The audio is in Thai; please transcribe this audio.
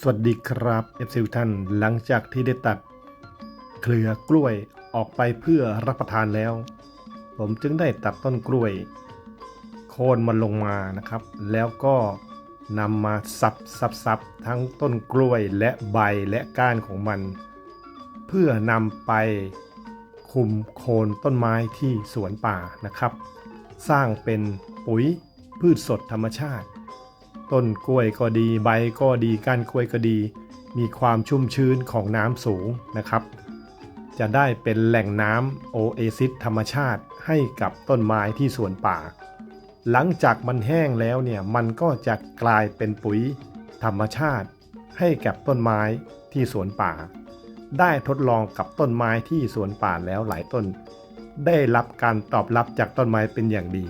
สวัสดีครับเอฟซีท่านหลังจากที่ได้ตัดเครือกล้วยออกไปเพื่อรับประทานแล้ว ผมจึงได้ตัดต้นกล้วย โค่นมันลงมานะครับ แล้วก็นำมาสับสับสับทั้งต้นกล้วยและใบและก้านของมัน เพื่อนำไปคุมโคนต้นไม้ที่สวนป่านะครับ สร้างเป็นปุ๋ยพืชสดธรรมชาติ ต้นกล้วยก็ดีใบก็ดีก้านกล้วยก็ดี มีความชุ่มชื้นของน้ำสูงนะครับ จะได้เป็นแหล่งน้ำโอเอซิสธรรมชาติให้กับต้นไม้ที่สวนป่า หลังจากมันแห้งแล้วเนี่ยมันก็จะกลายเป็นปุ๋ยธรรมชาติ ให้กับต้นไม้ที่สวนป่า ได้ทดลองกับต้นไม้ที่สวนป่าแล้วหลายต้น ได้รับการตอบรับจากต้นไม้เป็นอย่างดี